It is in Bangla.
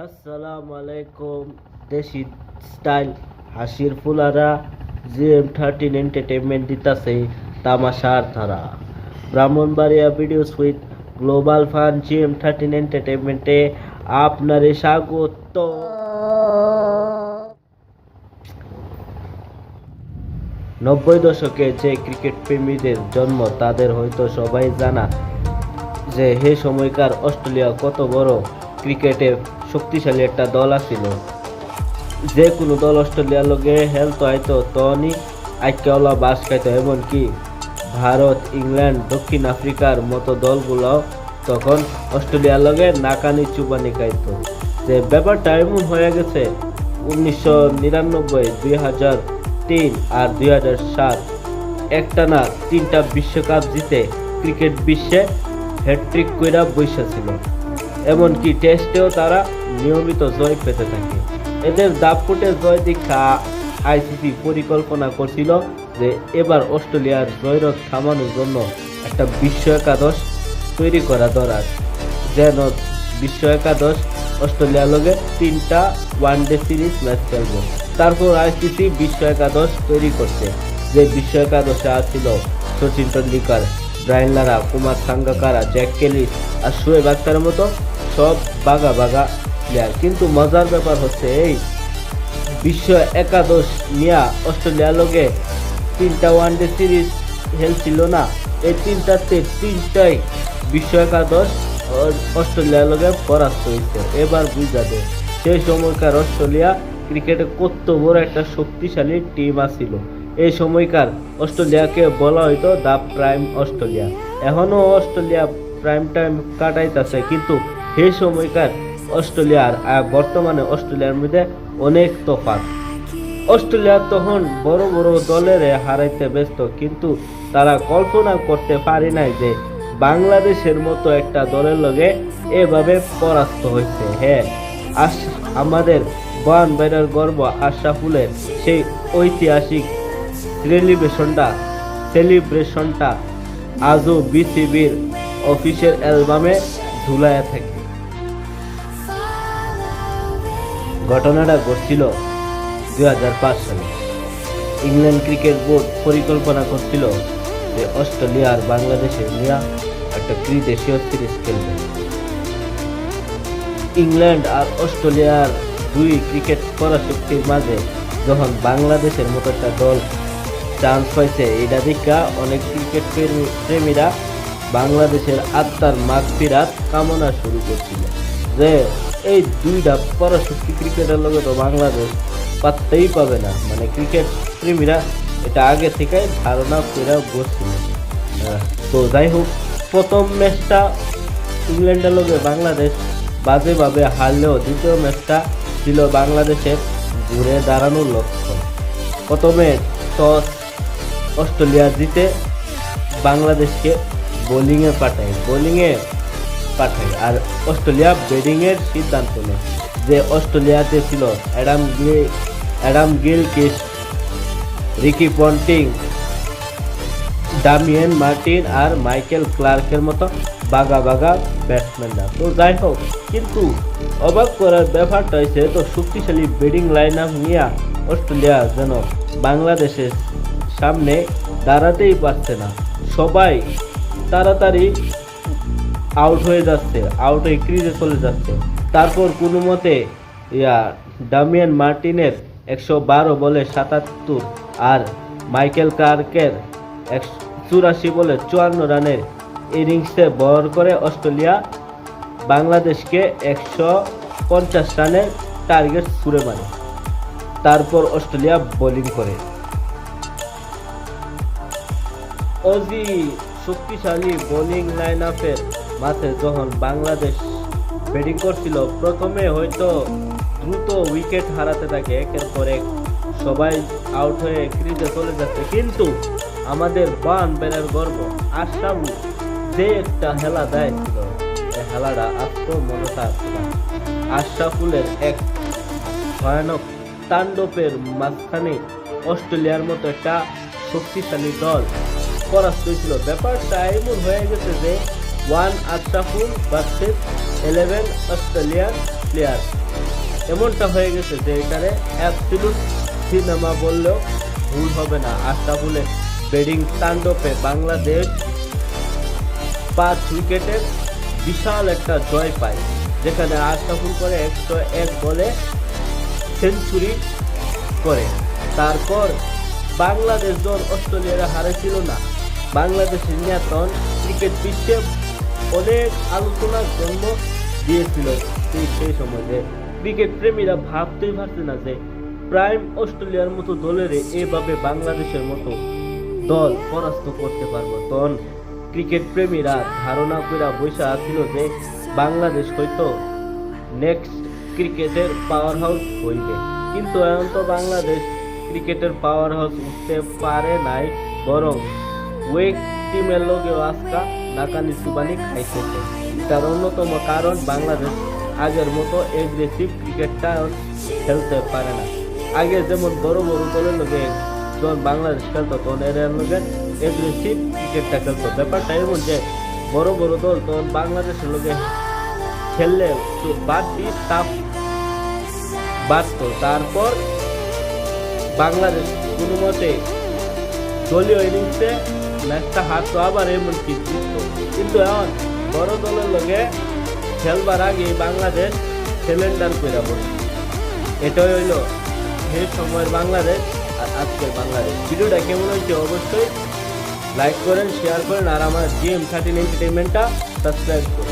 আসসালামু আলাইকুম দেশি স্টাইল হাসির ফুলারা জিএম থার্টিন এন্টারটেনমেন্ট দিতাছে তামাশার ধারা। Brahmanbaria videos with global fun GM thirteen এন্টারটেনমেন্টে আপনারে স্বাগত। নব্বই দশকে যে ক্রিকেট প্রেমীদের জন্ম, তাদের হয়তো সবাই জানা যে, হে সময়কার অস্ট্রেলিয়া কত বড় ক্রিকেটে শক্তিশালী একটা দল আছিল। যে কোনো দল অস্ট্রেলিয়ার লগে হেলতো আইতো তখনই আইকেওয়ালা বাস খাইতো, এমনকি ভারত, ইংল্যান্ড, দক্ষিণ আফ্রিকার মতো দলগুলো তখন অস্ট্রেলিয়ার লগে নাকানি চুবানি খাইত। যে ব্যাপারটা এমন হয়ে গেছে, উনিশশো নিরানব্বই, দুই হাজার তিন আর দুই হাজার সাত, একটানা তিনটা বিশ্বকাপ জিতে ক্রিকেট বিশ্বে হ্যাট্রিক কইরা বৈশা ছিল। এমনকি টেস্টেও তারা নিয়মিত জয় পেতে থাকে। এদের দাপটে জয় দীক্ষা আইসিসি পরিকল্পনা করছিল যে এবার অস্ট্রেলিয়ার জয়রথ থামানোর জন্য একটা বিশ্ব একাদশ তৈরি করা দরকার। যেন বিশ্ব একাদশ অস্ট্রেলিয়ার লগে তিনটা ওয়ান ডে সিরিজ ম্যাচ খেলবে। তারপর আইসিসি বিশ্ব একাদশ তৈরি করছে। যে বিশ্ব একাদশে আছিল Sachin Tendulkar, Brian Lara, Kumar Sangakkara, Jacques Kallis আর শোয়েব আক্তারের মতো সব বাগা বাগা প্লেয়ার কিন্তু মজার ব্যাপার হচ্ছে এই বিশ্ব একাদশ নিয়া অস্ট্রেলিয়ার লগে তিনটা ওয়ান ডে সিরিজ খেলছিল না। এই তিনটাতে তিনটাই বিশ্ব একাদশ অস্ট্রেলিয়ার লগে পরাস্ত হয়েছে। এবার বুঝা বুঝাবে সেই সময়কার অস্ট্রেলিয়া ক্রিকেটে কত বড় একটা শক্তিশালী টিম আছিল। এই সময়কার অস্ট্রেলিয়াকে বলা হইতো দ্য প্রাইম অস্ট্রেলিয়া। এখনও অস্ট্রেলিয়া প্রাইম টাইম কাটাইতেছে, কিন্তু সেই সময়কার অস্ট্রেলিয়ার আর বর্তমানে অস্ট্রেলিয়ার মধ্যে অনেক তফাৎ। অস্ট্রেলিয়া তখন বড় বড় দলের হারাইতে ব্যস্ত, কিন্তু তারা কল্পনা করতে পারে নাই যে বাংলাদেশের মতো একটা দলের লগে এভাবে পরাস্ত হয়েছে হ্যাঁ আস আমাদের বয়ান বাইরের গর্ব আশরাফুলের সেই ঐতিহাসিক সেলিব্রেশনটা সেলিব্রেশনটা আজও বিসিবির অফিসের অ্যালবামে ঝুলাইয়া থাকে। ঘটনাটা ঘটছিল দুই হাজার পাঁচ সালে। ইংল্যান্ড ক্রিকেট বোর্ড পরিকল্পনা করছিল যে অস্ট্রেলিয়া আর বাংলাদেশে নিয়ে একটা ত্রিদেশীয় সিরিজ খেলবে। ইংল্যান্ড আর অস্ট্রেলিয়ার দুই ক্রিকেট পরাশক্তির মাঝে যখন বাংলাদেশের মতো একটা দল চান্স পাইছে, এটা দেখা অনেক ক্রিকেট প্রেমী- প্রেমীরা বাংলাদেশের আত্মার মাগফিরাত কামনা শুরু করছিল। যে এই দুইটা পরাশক্তি ক্রিকেটের লগে তো বাংলাদেশ পাত্তেই পাবে না। মানে ক্রিকেট প্রেমীরা এটা আগে থেকে ধারণা করে বসছিল তো যাই হোক, প্রথম ম্যাচটা ইংল্যান্ডের লগে বাংলাদেশ বাজেভাবে হারলেও দ্বিতীয় ম্যাচটা ছিল বাংলাদেশের ঘুরে দাঁড়ানোর লক্ষ্য। প্রথমে টস অস্ট্রেলিয়া জিতে বাংলাদেশকে বোলিংয়ে পাঠায়। বোলিংয়ে পাঠায়। আর অস্ট্রেলিয়া ব্যাটিংয়ের সিদ্ধান্ত নেয় যে অস্ট্রেলিয়াতে ছিল অ্যাডাম গিল অ্যাডাম গিল কিস রিকি পন্টিং, ডামিয়েন মার্টিন আর মাইকেল ক্লার্কের মতো বাগা বাগা ব্যাটসম্যানরা। তো যাই হোক, কিন্তু অবাক করার ব্যাপারটা হয়েছে তো শক্তিশালী ব্যাটিং লাইন আপ নিয়ে অস্ট্রেলিয়া যেন বাংলাদেশের সামনে দাঁড়াতেই পারছে না। সবাই তাড়াতাড়ি আউট হয়ে যাচ্ছে আউট হয়ে ক্রিজে চলে যাচ্ছে। তারপর কোনো মতে, ইয়া ডামিয়ান মার্টিনের একশো বারো বলে সাতাত্তর আর মাইকেল কার্কের একশো চুরাশি বলে চুয়ান্ন রানের ইনিংসে বহর করে অস্ট্রেলিয়া বাংলাদেশকে একশো পঞ্চাশ রানের টার্গেট ছুড়ে মারে। তারপর অস্ট্রেলিয়া বোলিং করে। অজি শক্তিশালী বোলিং লাইন আপের মাঠে যখন বাংলাদেশ ব্যাটিং করছিল, প্রথমে হয়তো দ্রুত উইকেট হারাতে থাকে, একের পর এক সবাই আউট হয়ে ক্রিজে চলে যাচ্ছে। কিন্তু আমাদের বান বেনের গর্ব, আশরাফু যে একটা হেলা দেয়ছিল এই হেলাটা আস্ত মনে থাকছে না। আশরাফুলের এক ভয়ানক তাণ্ডবের মাঝখানে অস্ট্রেলিয়ার মতো একটা শক্তিশালী দল পরাস্ত হয়েছিল। ব্যাপারটা এমন হয়ে গেছে যে one Ashraful versus eleven Australian player. এমনটা হয়ে গেছে যে এখানে অ্যাবসলিউট সিনেমা বললেও ভুল হবে না। আশরাফুলের ব্যাটিং তাণ্ডবে বাংলাদেশ পাঁচ উইকেটের বিশাল একটা জয় পায়, যেখানে আশরাফুল করে একশো এক বলে সেঞ্চুরি করে। তারপর বাংলাদেশ দল অস্ট্রেলিয়ারা হারেছিল না। বাংলাদেশের নিয়ন্ত্রণ ক্রিকেট বিশ্বে অনেক আলোচনার জন্ম দিয়েছিল সেই সেই সময়। যে ক্রিকেট প্রেমীরা ভাবতেই পারছে না যে প্রাইম অস্ট্রেলিয়ার মতো দলের এভাবে বাংলাদেশের মতো দল পরাস্ত করতে পারব। তখন ক্রিকেট প্রেমীরা ধারণা করে বসে আছিল যে বাংলাদেশ হয়তো নেক্সট ক্রিকেটের পাওয়ার হাউস হইবে। কিন্তু এখন তো বাংলাদেশ ক্রিকেটের পাওয়ার হাউস উঠতে পারে নাই, বরং ওয়েক টিমের লোকেও আজকা নাকানি সুবানি খাইতেছে তার অন্যতম কারণ বাংলাদেশ আগের মতো এগ্রেসিভ ক্রিকেটটা খেলতে পারে না। আগে যেমন বড় বড় দলের লোকে যখন বাংলাদেশ খেলতো, তখন এর লোকে এগ্রেসিভ ক্রিকেটটা খেলতো। ব্যাপারটা এমন যে বড় বড় দল তখন বাংলাদেশের লোকে খেললে তো বাড়তি তাপ বাড়তো। তারপর বাংলাদেশ কোনো মতে দলীয় ইনিংসে ম্যাচটা হারতো, আবার এমন কি জিততো। কিন্তু এখন বড় দলের লগে খেলবার আগে বাংলাদেশ সিলিন্ডার করে বসে। এটাই হইল সেই সময়ের বাংলাদেশ আর আজকের বাংলাদেশ। ভিডিওটা কেমন হয়েছে অবশ্যই লাইক করেন শেয়ার করেন, আর আমার জিএম থার্টিন এন্টারটেনমেন্টটা সাবস্ক্রাইব করুন।